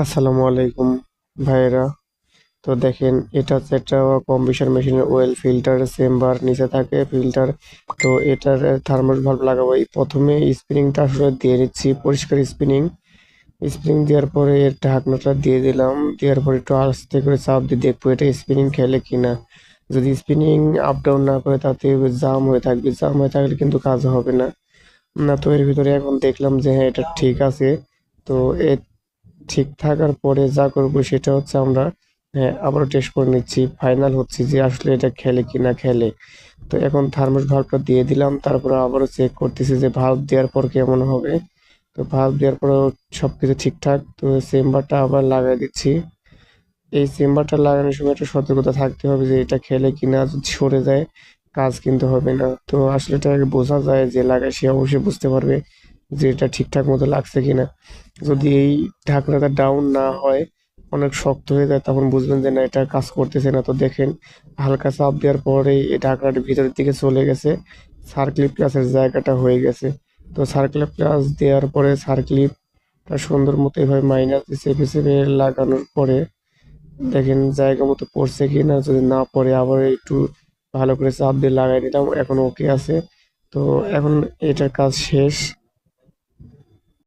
আসসালামু আলাইকুম ভাইয়েরা। তো দেখেন, এটা হচ্ছে একটা কম্প্রেসার মেশিনের ওয়েল ফিল্টার চেম্বার নিচে থাকে ফিল্টার তো এটার থার্মাল ভালভ লাগাবো। এই প্রথমে স্প্রিংটা আসলে দিয়ে নিচ্ছি পরিষ্কার স্প্রিং স্প্রিং দেওয়ার পরে এর ঢাকনাটা দিয়ে দিলাম। দেওয়ার পরে একটু আস্তে করে চাপ দিয়ে দেখব এটা স্পিনিং খেলে কিনা। যদি স্পিনিং আপ ডাউন না করে, তাতে জাম হয়ে থাকবে। জাম হয়ে থাকলে কিন্তু কাজ হবে না। না, তো এর ভিতরে এখন দেখলাম যে হ্যাঁ এটা ঠিক আছে। তো এ ঠিক থাকার পরে যা করব সেটা হচ্ছে আমরা হ্যাঁ আবারও টেস্ট করে নিচ্ছি। ফাইনাল হচ্ছে যে আসলে এটা খেলে কি না খেলে। তো এখন থার্মোস ভাল্বটা দিয়ে দিলাম, তারপরে আবারও চেক করতেছি যে ভাল্ব দেওয়ার পর কেমন হবে। তো ভাল্ব দেওয়ার পরে সব কিছু ঠিকঠাক, তো চেম্বারটা আবার লাগাই দিচ্ছি। এই চেম্বারটা লাগানোর সময় একটা সতর্কতা থাকতে হবে যে এটা খেলে কিনা যদি সরে যায়, কাজ কিন্তু হবে না। তো আসলে এটা বোঝা যায় যে লাগায় সে অবশ্যই বুঝতে পারবে যে এটা ঠিকঠাক মতো লাগছে কিনা। যদি এই ঢাকনাটা ডাউন না হয়, অনেক শক্ত হয়ে যায়, তখন বুঝবেন যে না, এটা কাজ করতেছে না। তো দেখেন, হালকা চাপ দেওয়ার পরেই এই ঢাকনাটা ভিতরের দিকে চলে গেছে। সার্ক্লিপ প্লাসের জায়গাটা হয়ে গেছে। তো সার্ক্লিপ প্লাস দেওয়ার পরে সার্ক্লিপটা সুন্দর মতো এভাবে মাইনাস চেপে চেপে লাগানোর পরে দেখেন জায়গা মতো পড়ছে কি না যদি না পড়ে, আবার একটু ভালো করে চাপ দিয়ে লাগাই দিলাম, এখন ওকে আছে। তো এখন এটার কাজ শেষ।